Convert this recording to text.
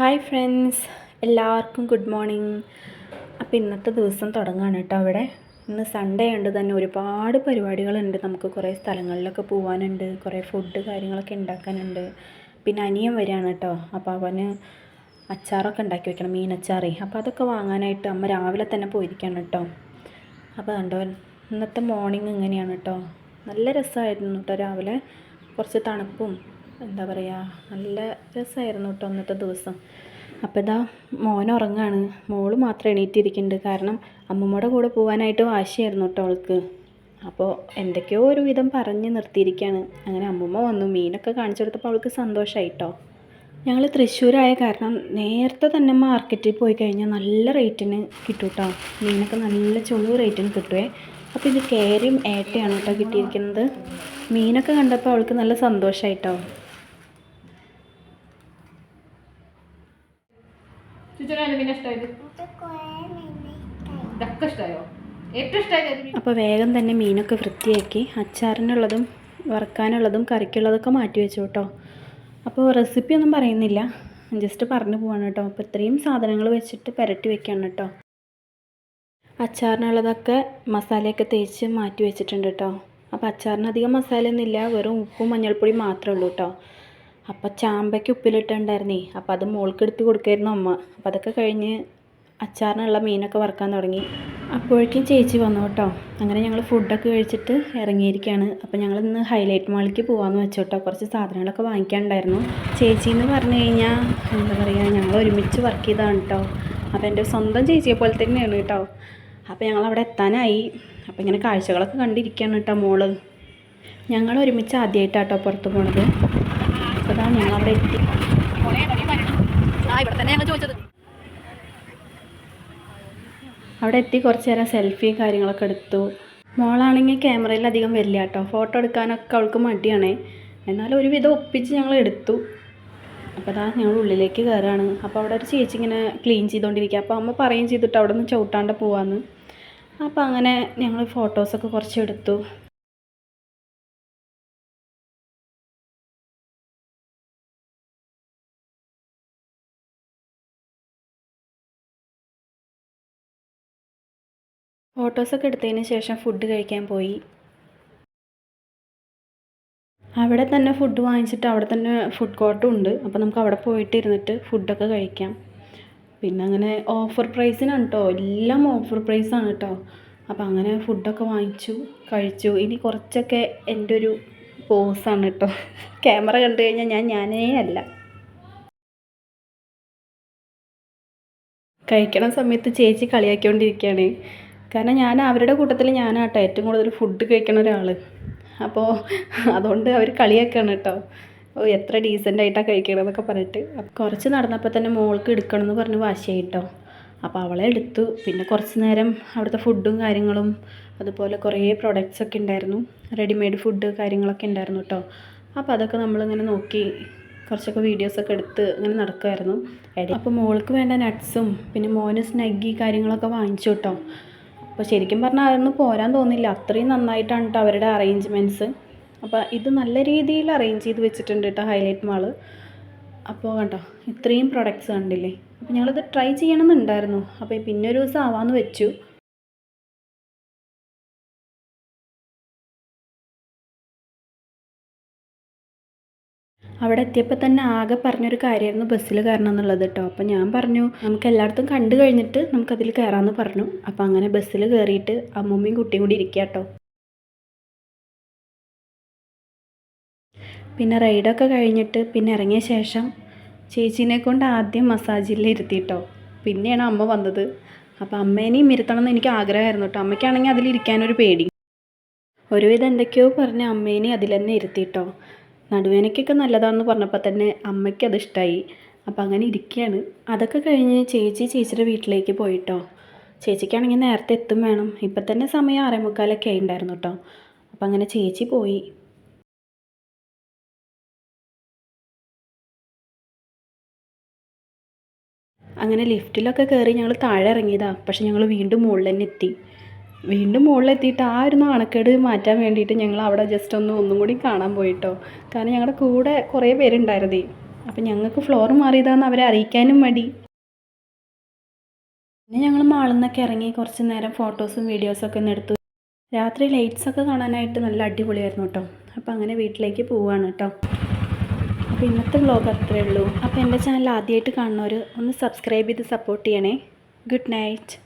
Hi friends എല്ലാവർക്കും good morning. അപ്പോൾ ഇന്നത്തെ ദിവസം തുടങ്ങുകയാണ് കേട്ടോ അവിടെ ഇന്ന് സൺഡേ ഉണ്ട് തന്നെ ഒരുപാട് പരിപാടികളുണ്ട്. നമുക്ക് കുറേ സ്ഥലങ്ങളിലൊക്കെ പോകാനുണ്ട് കുറേ ഫുഡ് കാര്യങ്ങളൊക്കെ ഉണ്ടാക്കാനുണ്ട് പിന്നെ അനിയൻ വരികയാണ് കേട്ടോ. അപ്പോൾ അവന് അച്ചാറൊക്കെ ഉണ്ടാക്കി വെക്കണം മീനച്ചാറേ. അപ്പോൾ അതൊക്കെ വാങ്ങാനായിട്ട് അമ്മ രാവിലെ തന്നെ പോയിരിക്കുകയാണ് കേട്ടോ. അപ്പോൾ കണ്ടോ ഇന്നത്തെ മോർണിംഗ് ഇങ്ങനെയാണ് കേട്ടോ. നല്ല രസമായിരുന്നു കേട്ടോ രാവിലെ. കുറച്ച് തണുപ്പും എന്താ പറയുക നല്ല രസമായിരുന്നു കേട്ടോ അന്നത്തെ ദിവസം. അപ്പോൾ ഇതാ മോൻ ഉറങ്ങാണ്. മോൾ മാത്രം എണീറ്റിരിക്കുന്നുണ്ട് കാരണം അമ്മമ്മയുടെ കൂടെ പോകാനായിട്ട് വാശിയായിരുന്നു കേട്ടോ അവൾക്ക്. അപ്പോൾ എന്തൊക്കെയോ ഒരു വിധം പറഞ്ഞ് നിർത്തിയിരിക്കുകയാണ് അങ്ങനെ അമ്മമ്മ വന്നു. മീനൊക്കെ കാണിച്ചു കൊടുത്തപ്പോൾ അവൾക്ക് സന്തോഷമായി കേട്ടോ ഞങ്ങൾ തൃശ്ശൂരായ കാരണം നേരത്തെ തന്നെ മാർക്കറ്റിൽ പോയി കഴിഞ്ഞാൽ നല്ല റേറ്റിന് കിട്ടും കേട്ടോ മീനൊക്കെ നല്ല ചുളിവ് റേറ്റിന് കിട്ടുവേ. അപ്പോൾ ഇത് കേരയും ഏട്ടയാണ് കേട്ടോ കിട്ടിയിരിക്കുന്നത്. മീനൊക്കെ കണ്ടപ്പോൾ അവൾക്ക് നല്ല സന്തോഷമായിട്ടോ ചുറ്റുനാണ് പിന്നെ ഇഷ്ടമായത് ഇതൊക്കെ ഇഷ്ടമായോ ഏറ്റവും ഇഷ്ടമായത് അപ്പോൾ വേഗം തന്നെ മീനൊക്കെ വൃത്തിയാക്കി അച്ചാറിനുള്ളതും വറക്കാനുള്ളതും കറിക്കുള്ളതൊക്കെ മാറ്റി വെച്ചു കേട്ടോ അപ്പോൾ റെസിപ്പി ഒന്നും പറയുന്നില്ല. ജസ്റ്റ് പറഞ്ഞു പോവാണ് കേട്ടോ അപ്പോൾ ഇത്രയും സാധനങ്ങൾ വെച്ചിട്ട് പുരട്ടി വെക്കാണ് കേട്ടോ അച്ചാറിനുള്ളതൊക്കെ മസാലയൊക്കെ തേച്ച് മാറ്റി വെച്ചിട്ടുണ്ട് കേട്ടോ അപ്പോൾ അച്ചാറിന് അധികം മസാലയൊന്നുമില്ല. വെറും ഉപ്പും മഞ്ഞൾപ്പൊടി മാത്രമേ ഉള്ളൂ കേട്ടോ അപ്പോൾ ചാമ്പയ്ക്ക് ഉപ്പിലിട്ടുണ്ടായിരുന്നേ അപ്പോൾ അത് മോൾക്കെടുത്ത് കൊടുക്കായിരുന്നു അമ്മ. അപ്പോൾ അതൊക്കെ കഴിഞ്ഞ് അച്ചാറിനുള്ള മീനൊക്കെ വറുക്കാൻ തുടങ്ങി. അപ്പോഴേക്കും ചേച്ചി വന്നു കേട്ടോ. അങ്ങനെ ഞങ്ങൾ ഫുഡൊക്കെ കഴിച്ചിട്ട് ഇറങ്ങിയിരിക്കുകയാണ് അപ്പോൾ ഞങ്ങൾ ഇന്ന് ഹൈലൈറ്റ് മാളിലേക്ക് പോകാമെന്ന് വെച്ചു കേട്ടോ. കുറച്ച് സാധനങ്ങളൊക്കെ വാങ്ങിക്കാനുണ്ടായിരുന്നു. ചേച്ചി എന്ന് പറഞ്ഞു കഴിഞ്ഞാൽ എന്താ പറയുക ഞങ്ങൾ ഒരുമിച്ച് വർക്ക് ചെയ്താണ് കേട്ടോ അപ്പോൾ എന്റെ സ്വന്തം ചേച്ചിയെ പോലെ തന്നെയാണ് കേട്ടോ അപ്പോൾ ഞങ്ങൾ അവിടെ എത്താനായി. അപ്പോൾ ഇങ്ങനെ കാഴ്ചകളൊക്കെ കണ്ടിരിക്കുകയാണ് കേട്ടോ മോൾ. ഞങ്ങൾ ഒരുമിച്ച് ആദ്യമായിട്ടാട്ടോ പുറത്ത് പോണത്. ഞങ്ങൾ അവിടെ എത്തി തന്നെ അവിടെ എത്തി കുറച്ച് നേരം സെൽഫി കാര്യങ്ങളൊക്കെ എടുത്തു. മോളാണെങ്കിൽ ക്യാമറയിൽ അധികം വരില്ല കേട്ടോ. ഫോട്ടോ എടുക്കാനൊക്കെ അവൾക്ക് മടിയാണ്. എന്നാലും ഒരുവിധം ഒപ്പിച്ച് ഞങ്ങൾ എടുത്തു. അപ്പോൾ അതാ ഞങ്ങൾ ഉള്ളിലേക്ക് കയറുകയാണ് അപ്പോൾ അവിടെ ഒരു ചേച്ചി ഇങ്ങനെ ക്ലീൻ ചെയ്തുകൊണ്ടിരിക്കുക അപ്പോൾ അമ്മ പറയും ചെയ്തിട്ട് അവിടെ നിന്ന് ചവിട്ടാണ്ട് പോവാന്ന്. അപ്പോൾ അങ്ങനെ ഞങ്ങൾ ഫോട്ടോസൊക്കെ കുറച്ച് എടുത്തു. ഫോട്ടോസൊക്കെ എടുത്തതിന് ശേഷം ഫുഡ് കഴിക്കാൻ പോയി. അവിടെ തന്നെ ഫുഡ് വാങ്ങിച്ചിട്ട് അവിടെ തന്നെ ഫുഡ് കോർട്ടും ഉണ്ട്. അപ്പോൾ നമുക്ക് അവിടെ പോയിട്ട് ഇരുന്നിട്ട് ഫുഡൊക്കെ കഴിക്കാം. പിന്നെ അങ്ങനെ ഓഫർ പ്രൈസിനാണ് കേട്ടോ എല്ലാം ഓഫർ പ്രൈസാണ് കേട്ടോ അപ്പോൾ അങ്ങനെ ഫുഡൊക്കെ വാങ്ങിച്ചു കഴിച്ചു. ഇനി കുറച്ചൊക്കെ എന്റെ ഒരു പോസാണ് കേട്ടോ ക്യാമറ കണ്ടു കഴിഞ്ഞാൽ ഞാൻ ഞാനേ അല്ല. കഴിക്കണ സമയത്ത് ചേച്ചി കളിയാക്കിക്കൊണ്ടിരിക്കുകയാണ്. കാരണം ഞാൻ അവരുടെ കൂട്ടത്തിൽ ഞാനാട്ടോ ഏറ്റവും കൂടുതൽ ഫുഡ് കഴിക്കണ ഒരാൾ അപ്പോൾ അതുകൊണ്ട് അവർ കളിയാക്കാണ് കേട്ടോ എത്ര ഡീസന്റ് ആയിട്ടാണ് കഴിക്കണമെന്നൊക്കെ പറഞ്ഞിട്ട്. കുറച്ച് നടന്നപ്പോൾ തന്നെ മോൾക്ക് എടുക്കണം എന്ന് പറഞ്ഞ് വാശിയായി കേട്ടോ അപ്പോൾ അവളെ എടുത്തു. പിന്നെ കുറച്ച് നേരം അവിടുത്തെ ഫുഡും കാര്യങ്ങളും അതുപോലെ കുറേ പ്രൊഡക്ട്സ് ഒക്കെ ഉണ്ടായിരുന്നു റെഡിമെയ്ഡ് ഫുഡ് കാര്യങ്ങളൊക്കെ ഉണ്ടായിരുന്നു കേട്ടോ അപ്പോൾ അതൊക്കെ നമ്മളിങ്ങനെ നോക്കി കുറച്ചൊക്കെ വീഡിയോസൊക്കെ എടുത്ത് ഇങ്ങനെ നടക്കുമായിരുന്നു അപ്പോൾ മോൾക്ക് വേണ്ട നട്ട്സും പിന്നെ മോന് സ്നഗ്ഗി കാര്യങ്ങളൊക്കെ വാങ്ങിച്ചു കേട്ടോ അപ്പോൾ ശരിക്കും പറഞ്ഞാൽ അതൊന്നും പോരാൻ തോന്നില്ല. അത്രയും നന്നായിട്ടാണ് കേട്ടോ അവരുടെ അറേഞ്ച്മെന്റ്സ് അപ്പോൾ ഇത് നല്ല രീതിയിൽ അറേഞ്ച് ചെയ്ത് വെച്ചിട്ടുണ്ട് കേട്ടോ ഹൈലൈറ്റ് മാൾ അപ്പോൾ കണ്ടോ ഇത്രയും പ്രൊഡക്ട്സ് കണ്ടില്ലേ? അപ്പോൾ ഞങ്ങളിത് ട്രൈ ചെയ്യണമെന്നുണ്ടായിരുന്നു. അപ്പോൾ പിന്നെ ഒരു ദിവസം ആവാമെന്ന് വെച്ചു. അവിടെ എത്തിയപ്പോൾ തന്നെ ആകെ പറഞ്ഞൊരു കാര്യമായിരുന്നു ബസ്സിൽ കയറണം എന്നുള്ളത് കേട്ടോ അപ്പോൾ ഞാൻ പറഞ്ഞു നമുക്ക് എല്ലായിടത്തും കണ്ടു കഴിഞ്ഞിട്ട് നമുക്കതിൽ കയറാമെന്ന് പറഞ്ഞു. അപ്പോൾ അങ്ങനെ ബസ്സിൽ കയറിയിട്ട് അമ്മൂമ്മയും കുട്ടിയും കൂടി ഇരിക്കുക കേട്ടോ പിന്നെ റൈഡൊക്കെ കഴിഞ്ഞിട്ട് പിന്നെ ഇറങ്ങിയ ശേഷം ചേച്ചീനെ കൊണ്ട് ആദ്യം മസാജിൽ ഇരുത്തിയിട്ടോ പിന്നെയാണ് അമ്മ വന്നത്. അപ്പോൾ അമ്മേനെയും ഇരുത്തണം എന്ന് എനിക്ക് ആഗ്രഹമായിരുന്നു കേട്ടോ അമ്മയ്ക്കാണെങ്കിൽ അതിലിരിക്കാനൊരു പേടി. ഒരുവിധം എന്തൊക്കെയോ പറഞ്ഞ് അമ്മേനെ അതിൽ തന്നെ ഇരുത്തിയിട്ടോ നടുവേനയ്ക്കൊക്കെ നല്ലതാണെന്ന് പറഞ്ഞപ്പോൾ തന്നെ അമ്മയ്ക്ക് അത് ഇഷ്ടമായി അപ്പോൾ അങ്ങനെ ഇരിക്കുകയാണ് അതൊക്കെ കഴിഞ്ഞ് ചേച്ചി ചേച്ചിയുടെ വീട്ടിലേക്ക് പോയിട്ടോ. ചേച്ചിക്കാണെങ്കിൽ നേരത്തെ എത്തും വേണം. ഇപ്പം തന്നെ സമയം ആറേമുക്കാലൊക്കെ ആയിണ്ടായിരുന്നു കേട്ടോ അപ്പം അങ്ങനെ ചേച്ചി പോയി. അങ്ങനെ ലിഫ്റ്റിലൊക്കെ കയറി ഞങ്ങൾ താഴെ ഇറങ്ങിയതാണ് പക്ഷെ ഞങ്ങൾ വീണ്ടും മുകളിൽ തന്നെ എത്തി. വീണ്ടും മുകളിലെത്തിയിട്ട് ആ ഒരു നാണക്കേട് മാറ്റാൻ വേണ്ടിയിട്ട് ഞങ്ങൾ അവിടെ ജസ്റ്റ് ഒന്ന് ഒന്നും കൂടി കാണാൻ പോയിട്ടോ. കാരണം ഞങ്ങളുടെ കൂടെ കുറേ പേരുണ്ടായിരുന്നേ. അപ്പം ഞങ്ങൾക്ക് ഫ്ലോർ മാറിയതാന്ന് അവരെ അറിയിക്കാനും മടി. പിന്നെ ഞങ്ങൾ മാളിൽ നിന്നൊക്കെ ഇറങ്ങി കുറച്ച് നേരം ഫോട്ടോസും വീഡിയോസൊക്കെ ഒന്ന് എടുത്തു. രാത്രി ലൈറ്റ്സ് ഒക്കെ കാണാനായിട്ട് നല്ല അടിപൊളിയായിരുന്നു കേട്ടോ അപ്പോൾ അങ്ങനെ വീട്ടിലേക്ക് പോവുകയാണ് കേട്ടോ അപ്പോൾ ഇന്നത്തെ വ്ലോഗ് അത്രയേ ഉള്ളൂ. അപ്പോൾ എന്റെ ചാനൽ ആദ്യമായിട്ട് കാണുന്നവർ ഒന്ന് സബ്സ്ക്രൈബ് ചെയ്ത് സപ്പോർട്ട് ചെയ്യണേ. Good night